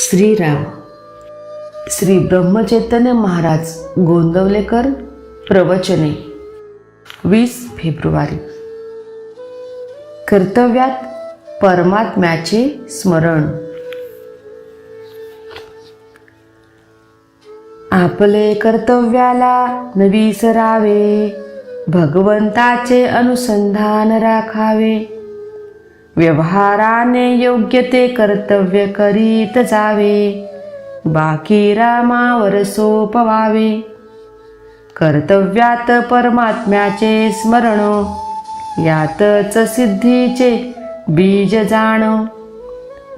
श्रीराम. श्री ब्रह्मचैतन्य महाराज गोंदवलेकर प्रवचने. वीस फेब्रुवारी. कर्तव्यात परमात्म्याचे स्मरण. आपले कर्तव्याला न विसरावे भगवंताचे अनुसंधान राखावे. व्यवहाराने योग्य ते कर्तव्य करीत जावे. बाकी रामावर सोपवावे. कर्तव्यात परमात्म्याचे स्मरण यातच सिद्धीचे बीज जाण.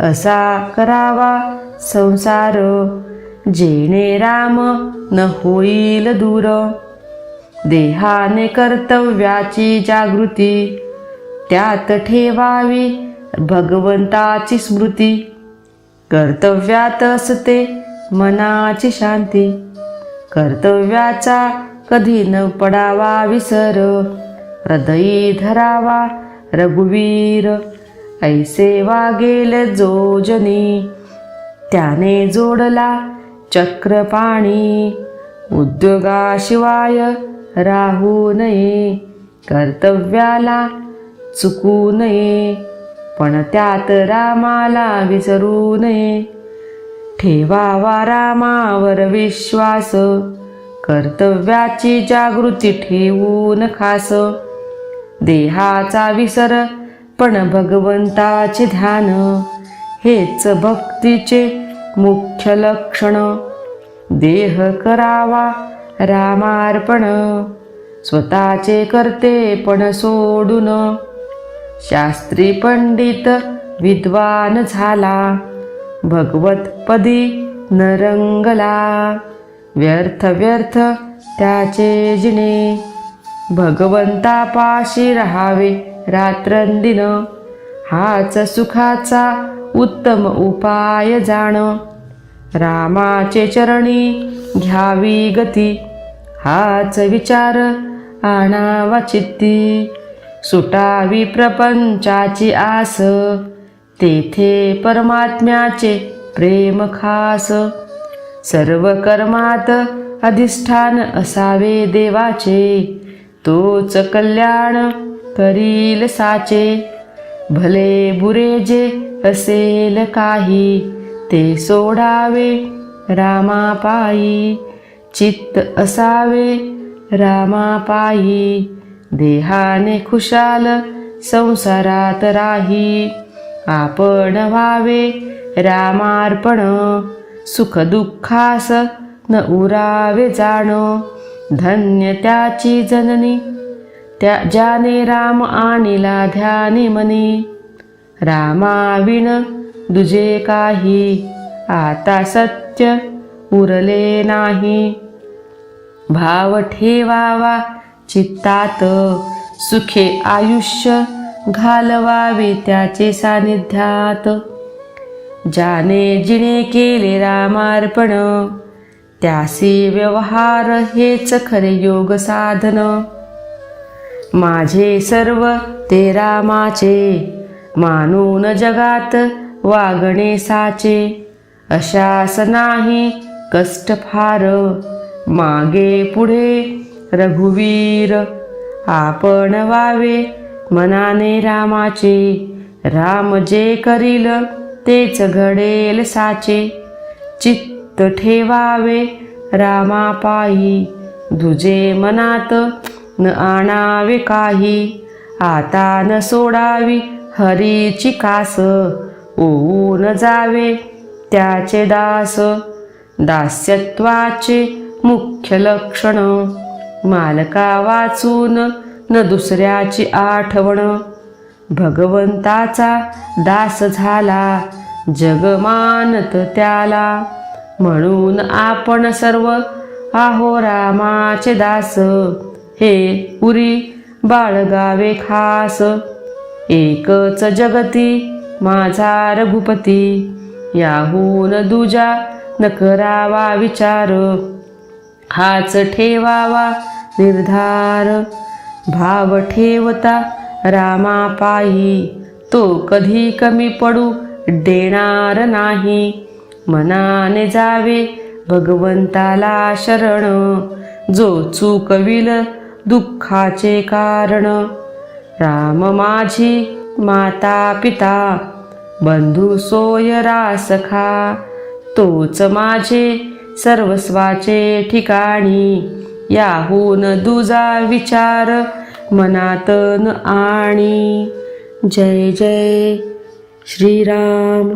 असा करावा संसार जेणे राम न होईल दूर. देहाने कर्तव्याची जागृती त्यात ठेवावी भगवंताची स्मृती. कर्तव्यात असते मनाची शांती. कर्तव्याचा कधी न पडावा विसर. हृदयी धरावा रघुवीर. ऐसे वागेल जो जनी. त्याने जोडला चक्रपाणी उद्योगाशिवाय राहू नये. कर्तव्याला चुकू नये. पण त्यात रामाला विसरू नये. ठेवावा रामावर विश्वास. कर्तव्याची जागृती ठेवून खास. देहाचा विसर पण भगवंताचे ध्यान. हेच भक्तीचे मुख्य लक्षण. देह करावा रामार्पण. स्वतःचे करते पण सोडून. शास्त्री पंडित विद्वान झाला. भगवत पदी नरंगला. व्यर्थ व्यर्थ त्याचे जिणे भगवंतापाशी राहावे रात्रंदिन. हाच सुखाचा उत्तम उपाय जाण. रामाचे चरणी घ्यावी गती. हाच विचार आणावा चित्ती. सुटावी प्रपंचाची आस. तेथे परमात्म्याचे प्रेम खास. सर्व कर्मात अधिष्ठान असावे देवाचे. तोच कल्याण करील साचे. भले बुरे जे असेल काही ते सोडावे रामापायी. चित्त असावे रामापायी. देहाने खुशाल संसारात राही. आपण व्हावे रामार्पण सुख दुःखास न उरावे जाण. धन्य त्याची जननी त्या ज्याने राम आणिला ध्यानी मनी. रामाविण दुजे काही आता सत्य उरले नाही. भाव ठेवावा चित्तात सुखे आयुष्य घालवावे त्याचे सानिध्यात. ज्याने जिने केले रामार्पण त्यासी व्यवहार हेच खरे योग साधन. माझे सर्व ते रामाचे मानून जगात वागणे साचे. अशास नाही कष्ट फार मागे पुढे रघुवीर आपण वावे मनाने रामाचे. राम जे करील तेच घडेल साचे. चित्त ठेवावे रामापायी दुजे मनात न आणावे काही. आता न सोडावी हरीची कास ओऊन जावे त्याचे दास. दास्यत्वाचे मुख्य लक्षण मालका वाचून न दुसऱ्याची आठवण. भगवंताचा दास झाला जग मानत त्याला. म्हणून आपण सर्व आहो रामाचे दास. हे उरी बाळगावे खास. एकच जगती माझा रघुपती. याहून दुजा न करावा विचार. हाच ठेवावा निर्धार. भाव ठेवता रामापायी तो कधी कमी पडू देणार नाही. मनाने जावे भगवंताला शरण जो चुकविल दुःखाचे कारण. राम माझी माता पिता बंधू सोय रासखा तोच माझे सर्वस्वाचे ठिकाणी. याहून दुजा विचार मनात न आणि. जय जय श्रीराम.